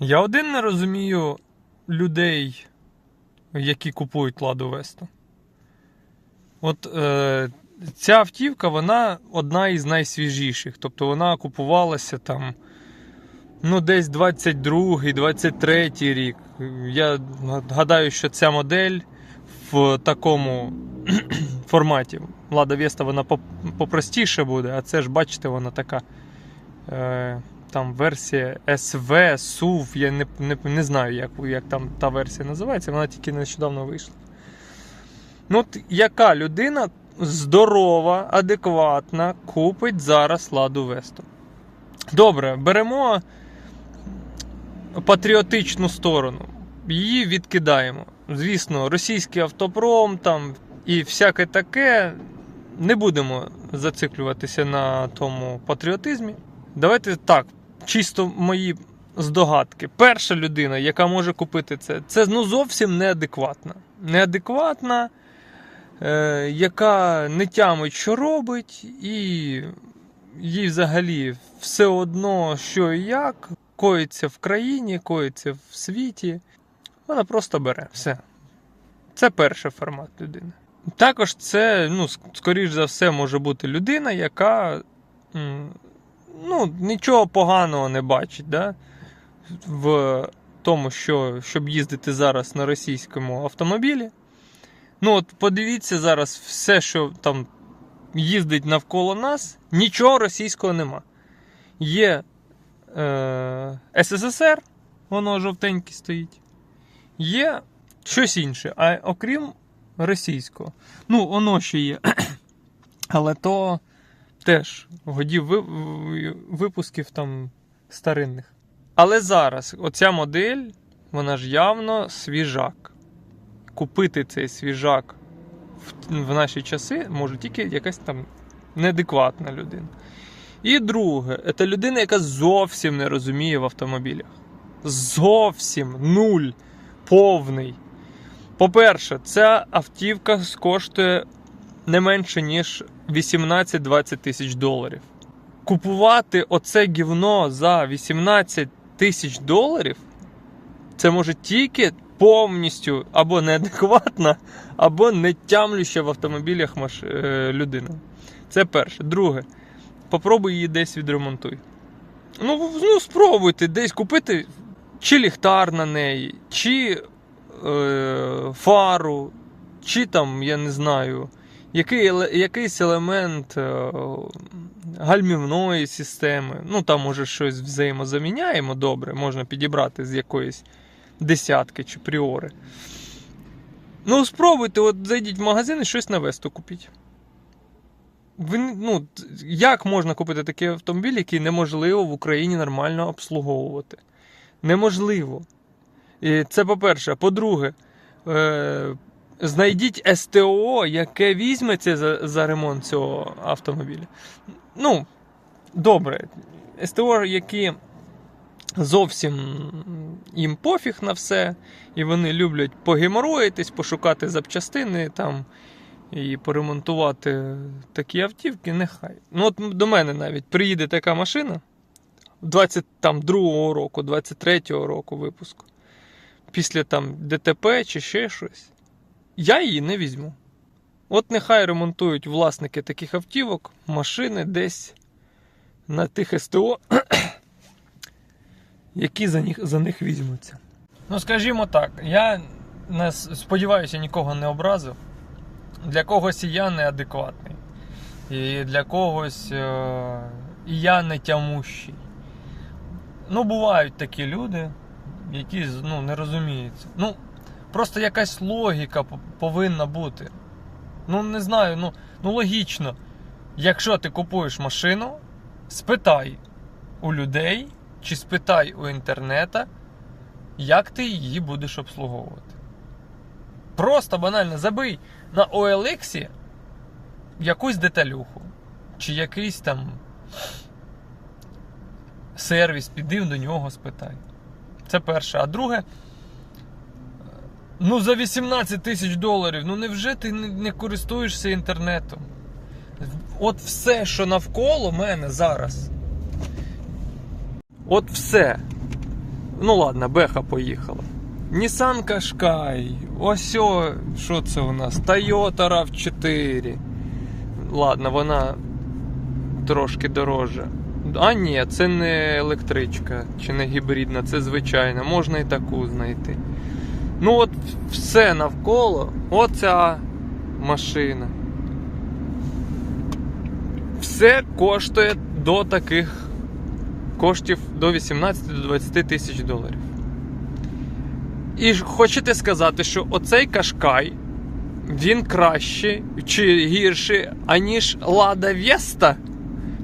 Я один не розумію людей, які купують Ладу Весту. От е, ця автівка, вона одна із найсвіжіших. Тобто вона купувалася там ну, десь 22-й, 23-й рік. Я гадаю, що ця модель в такому форматі. Лада Веста вона поп- попростіше буде, а це ж, бачите, вона така. Е, там версія SV, SUV, я не, не, не знаю, як, як там та версія називається, вона тільки нещодавно вийшла. Ну, от яка людина здорова, адекватна, купить зараз Ладу Весту? Добре, беремо патріотичну сторону. Її відкидаємо. Звісно, російський автопром там і всяке таке. Не будемо зациклюватися на тому патріотизмі. Давайте так, чисто мої здогадки. Перша людина, яка може купити це, це ну зовсім неадекватна. Неадекватна, е, яка не тямить, що робить, і їй взагалі все одно, що і як, коїться в країні, коїться в світі. Вона просто бере все. Це перший формат людини. Також це, ну, скоріш за все, може бути людина, яка ну, нічого поганого не бачить да? в тому, що, щоб їздити зараз на російському автомобілі. Ну, от подивіться зараз, все, що там їздить навколо нас, нічого російського нема. Є е, СССР, воно жовтеньке стоїть. Є щось інше, а окрім російського. Ну, воно ще є. Але то теж годів ви- ви- випусків там старинних. Але зараз оця модель, вона ж явно свіжак. Купити цей свіжак в, в наші часи може тільки якась там неадекватна людина. І друге, це людина, яка зовсім не розуміє в автомобілях. Зовсім нуль, повний. По-перше, ця автівка коштує не менше, ніж 18-20 тисяч доларів. Купувати оце гівно за 18 тисяч доларів це може тільки повністю або неадекватна, або не тямлюща в автомобілях маш... е, людина. Це перше. Друге, попробуй її десь відремонтуй. Ну, ну спробуйте десь купити чи ліхтар на неї, чи е, фару, чи там, я не знаю, який, якийсь елемент е, гальмівної системи. Ну, там може щось взаємозаміняємо добре, можна підібрати з якоїсь десятки чи пріори. Ну, спробуйте, от зайдіть в магазин і щось на Весту купіть. Ви, ну, як можна купити такий автомобіль, який неможливо в Україні нормально обслуговувати? Неможливо. І це по-перше. По-друге, е, знайдіть СТО, яке візьметься за, за ремонт цього автомобіля. Ну, добре. СТО, які зовсім їм пофіг на все, і вони люблять погемороїтись, пошукати запчастини там і поремонтувати такі автівки, нехай. Ну, от до мене навіть приїде така машина 22-го року, 23-го року випуску. Після там ДТП чи ще щось. Я її не візьму. От нехай ремонтують власники таких автівок, машини десь на тих СТО, які за них, за них візьмуться. Ну, скажімо так, я не сподіваюся, нікого не образив. Для когось і я неадекватний. І для когось е- і я не тямущий. Ну, бувають такі люди, які ну, не розуміються. Ну, просто якась логіка повинна бути. Ну, не знаю, ну, ну логічно. Якщо ти купуєш машину, спитай у людей чи спитай у інтернета, як ти її будеш обслуговувати. Просто банально забий на OLX якусь деталюху, чи якийсь там сервіс, піди до нього спитай. Це перше. А друге, ну за 18 тисяч доларів, ну невже ти не, користуєшся інтернетом? От все, що навколо мене зараз. От все. Ну ладно, Беха поїхала. Nissan Qashqai. Ось, що це у нас? Toyota RAV4. Ладно, вона трошки дорожча. А ні, це не електричка чи не гібридна, це звичайна. Можна і таку знайти. Ну от все навколо. Оця машина. Все коштує до таких коштів до 18-20 тисяч доларів. І хочете сказати, що оцей кашкай він кращий чи гірший, аніж Лада Веста?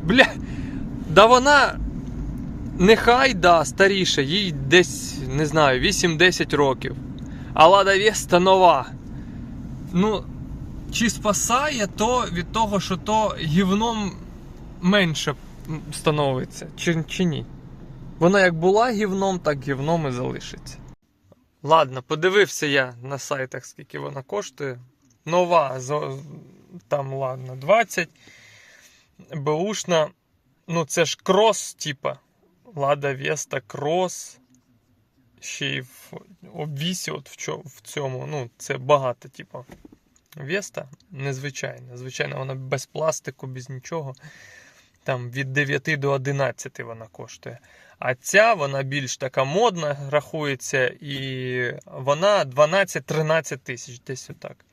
Бля, да вона нехай да, старіша, їй десь, не знаю, 8-10 років. А Лада Веста нова. Ну, чи спасає то від того, що то гівном менше становиться, чи, чи ні? Вона як була гівном, так гівном і залишиться. Ладно, подивився я на сайтах, скільки вона коштує. Нова, там, ладно, 20. Бушна. Ну, це ж крос, типа. Лада Веста крос. Ще й в обвісі, от в, чо- в цьому. Ну, це багато, типа. Веста незвичайна. Звичайно, вона без пластику, без нічого. Там від 9 до 11 вона коштує. А ця вона більш така модна рахується, і вона 12-13 тисяч десь отак.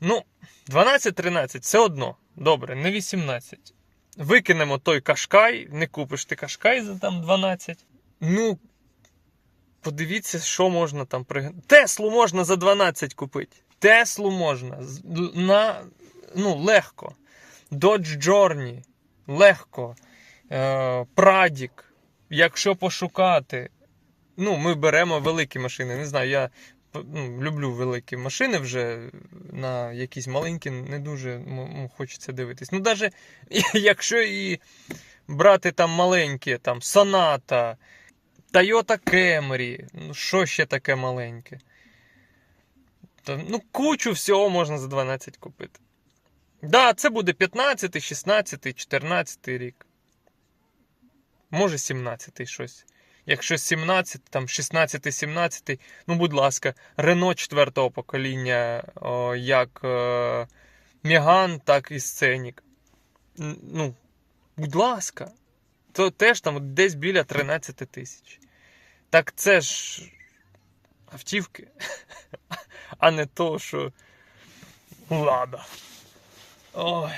Ну, 12-13 все одно. Добре, не 18. Викинемо той кашкай, не купиш ти кашкай за там 12. Ну, подивіться, що можна там при... Теслу можна за 12 купити. Теслу можна. На, ну, легко. Dodge Journey. Легко. Е, Прадік. Якщо пошукати. Ну, ми беремо великі машини. Не знаю, я ну, люблю великі машини вже. На якісь маленькі не дуже хочеться дивитись. Ну, навіть якщо і брати там маленькі, там Sonata, Toyota Camry, ну що ще таке маленьке? Та, ну, кучу всього можна за 12 купити. Да, це буде 15, 16, 14 рік. Може 17 щось. Якщо 17, там 16, 17, ну, будь ласка, Рено 4 покоління, о, як е, Меган, так і Сценік. Ну, будь ласка, то теж там десь біля 13 тисяч. Так це ж автівки, а не то, що лада. Ой.